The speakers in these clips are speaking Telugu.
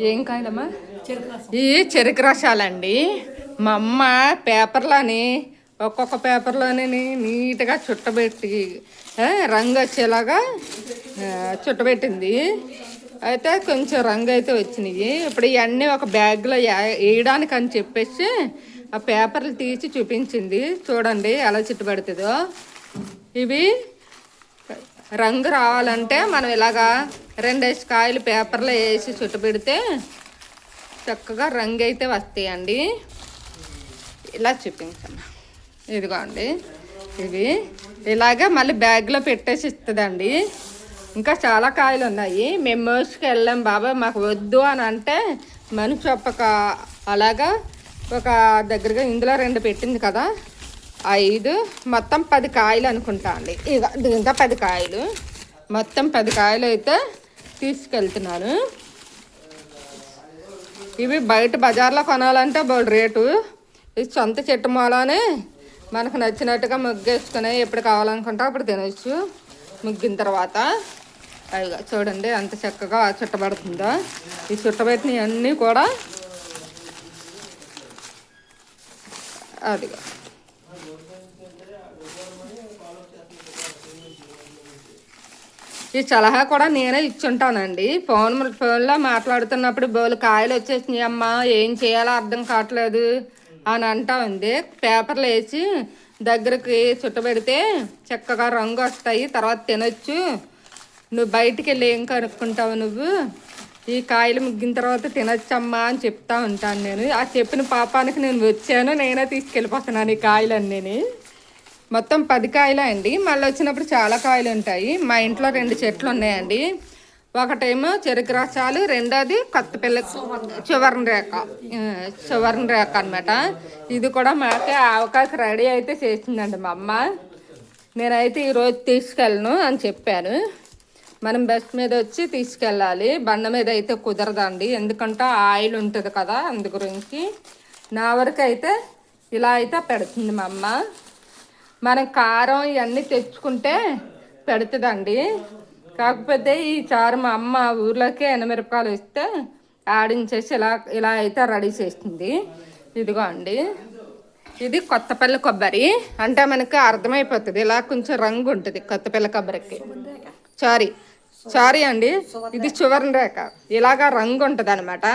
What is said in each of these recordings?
ఏం కాయలమ్మా? ఈ చెరుకు రసాలండి. మా అమ్మ పేపర్లోని ఒక్కొక్క పేపర్లోని నీట్గా చుట్టబెట్టి రంగు వచ్చేలాగా చుట్టబెట్టింది. అయితే కొంచెం రంగు అయితే వచ్చినాయి. ఇప్పుడు ఇవన్నీ ఒక బ్యాగ్లో వేయడానికి అని చెప్పేసి ఆ పేపర్లు తీసి చూపించింది. చూడండి ఎలా చుట్టుబడుతుందో ఇవి రంగు రావాలంటే మనం ఇలాగా రెండేసి కాయలు పేపర్లో వేసి చుట్టు పెడితే చక్కగా రంగు అయితే వస్తాయండి. ఇలా చూపించండి. ఇదిగోండి. ఇవి ఇలాగే మళ్ళీ బ్యాగ్లో పెట్టేసి ఇస్తుందండి. ఇంకా చాలా కాయలు ఉన్నాయి. మేము మోసుకు వెళ్ళాం బాబాయ్ మాకు వద్దు అని అంటే మనిషి చెప్పక అలాగా ఒక దగ్గరగా ఇందులో రెండు పెట్టింది కదా. ఐదు మొత్తం పది కాయలు అనుకుంటా అండి. ఇక దీంతో పది కాయలు. మొత్తం పది కాయలు అయితే తీసుకెళ్తున్నాను. ఇవి బయట బజార్లో కొనాలంటే బోల్ రేటు. ఇది సొంత చెట్టు మూలానే మనకు నచ్చినట్టుగా ముగ్గేసుకుని ఎప్పుడు కావాలనుకుంటే అప్పుడు తినచ్చు. ముగ్గిన తర్వాత. అదిగో చూడండి ఎంత చక్కగా చుట్టబడుతుందో ఈ చుట్టబెట్టినవన్నీ కూడా అదిగా. ఈ సలహా కూడా నేనే ఇచ్చుంటానండి. ఫోన్ ఫోన్లో మాట్లాడుతున్నప్పుడు బోలు కాయలు వచ్చేసినాయి అమ్మా ఏం చేయాలో అర్థం కావట్లేదు అని అంటా ఉంది పేపర్లు వేసి దగ్గరికి చుట్టబెడితే చక్కగా రంగు వస్తాయి తర్వాత తినొచ్చు. నువ్వు బయటికి వెళ్ళి ఏం కనుక్కుంటావు నువ్వు? ఈ కాయలు ముగ్గిన తర్వాత తినొచ్చమ్మా అని చెప్తా ఉంటాను నేను. ఆ చెప్పిన పాపానికి నేను వచ్చాను నేనే తీసుకెళ్ళిపోతున్నాను ఈ కాయలన్నీ మొత్తం పది కాయలే అండి మళ్ళీ వచ్చినప్పుడు చాలా కాయలు ఉంటాయి. మా ఇంట్లో రెండు చెట్లు ఉన్నాయండి. ఒకటేమో చెరుకు రసాలు రెండోది కొత్త పిల్ల సువర్ణ రేఖ. ఆ, రేఖ అనమాట ఇది కూడా మాకే అవకాశం రెడీ అయితే చేసిందండి మా అమ్మ. నేనైతే ఈరోజు తీసుకెళ్ళను అని చెప్పాను. మనం బస్ మీద వచ్చి తీసుకెళ్ళాలి. బండ మీద అయితే కుదరదండి. ఎందుకంటే ఆయిల్ ఉంటుంది కదా అందు గురించి నా వరకు అయితే ఇలా అయితే పెడుతుంది మా అమ్మ. మనం కారం ఇవన్నీ తెచ్చుకుంటే పెడుతుందండి. కాకపోతే ఈ చారు మా అమ్మ ఊర్లోకే ఎనమిరపకాయలు ఇస్తే ఆడించేసి ఇలా ఇలా అయితే రెడీ చేస్తుంది ఇదిగో అండి. ఇది కొత్తపల్లి కొబ్బరి. అంటే మనకి అర్థమైపోతుంది. ఇలా కొంచెం రంగు ఉంటుంది కొత్తపల్లి కొబ్బరికి. సారీ. సారీ అండి. ఇది సువర్ణ రేఖ. ఇలాగా రంగు ఉంటుంది అనమాట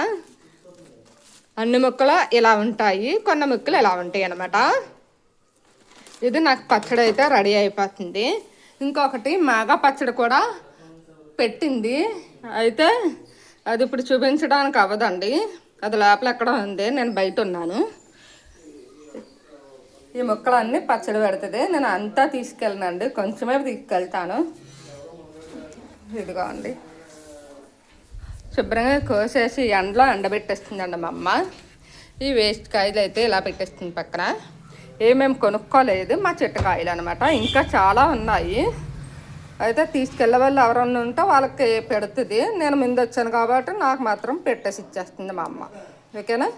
అన్ని ముక్కలు ఇలా ఉంటాయి కొన్ని ముక్కలు ఇలా ఉంటాయి అనమాట ఇది నాకు పచ్చడి అయితే రెడీ అయిపోతుంది. ఇంకొకటి మాగా పచ్చడి కూడా పెట్టింది. అయితే అది ఇప్పుడు చూపించడానికి అవ్వదండి. అది లోపల ఎక్కడ ఉంది. నేను బయట ఉన్నాను. ఈ ముక్కలన్నీ పచ్చడి పెడుతుంది. నేను అంతా తీసుకెళ్ళనండి. కొంచెమే తీసుకెళ్తాను. ఇదిగో అండి. శుభ్రంగా కోసేసి ఎండలో ఎండబెట్టేస్తుందండి మా అమ్మ. ఈ వేస్ట్ కాయలు అయితే ఇలా పెట్టేస్తుంది పక్కన. ఏమేమి కొనుక్కోలేదు మా చెట్టు కాయలు అనమాట ఇంకా చాలా ఉన్నాయి. అయితే తీసుకెళ్ళే వాళ్ళు ఎవరన్నా ఉంటే వాళ్ళకి పెడుతుంది. నేను ముందు వచ్చాను కాబట్టి నాకు మాత్రం పెట్టేసి ఇచ్చేస్తుంది మా అమ్మ. ఓకేనా?